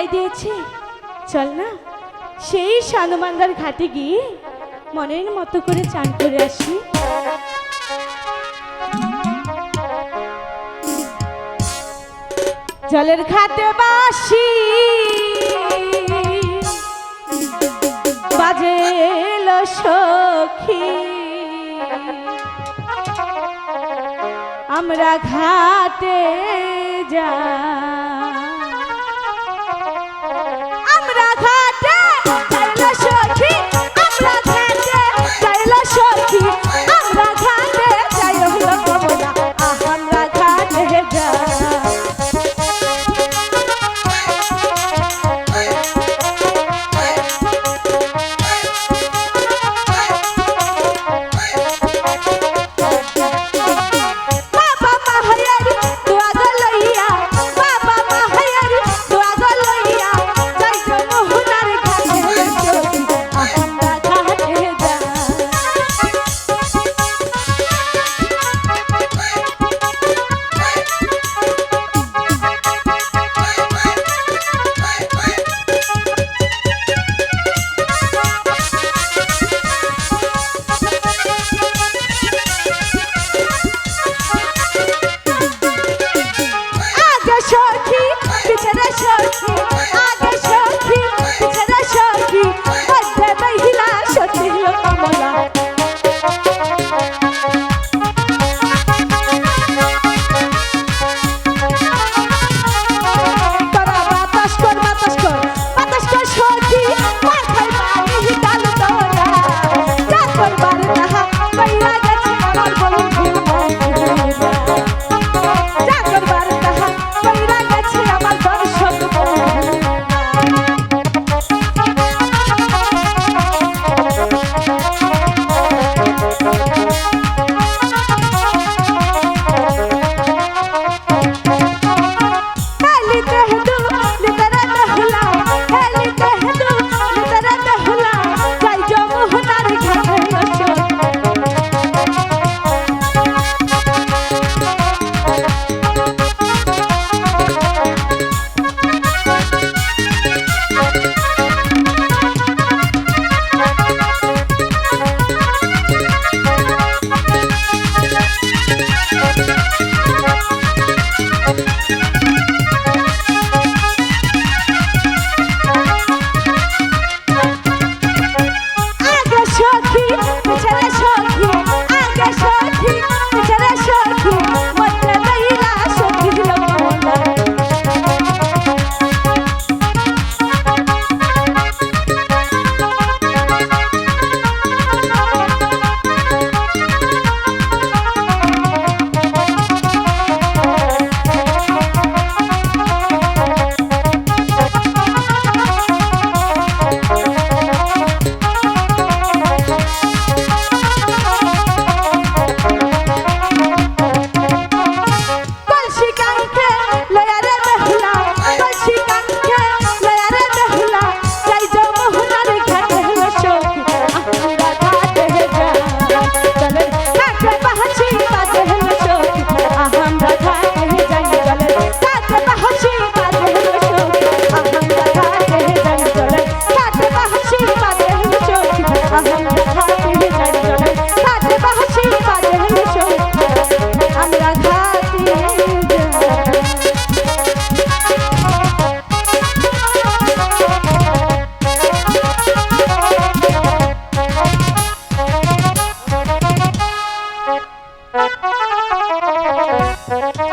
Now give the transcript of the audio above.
গলায় দিয়েছি। চল না, সেই সানুমান্দার ঘাটে গিয়ে মনের মতো করে চান করে আসি। জলের ঘাটে বাসি, বাজে সখী। আমরা ঘাটে যা Thank you.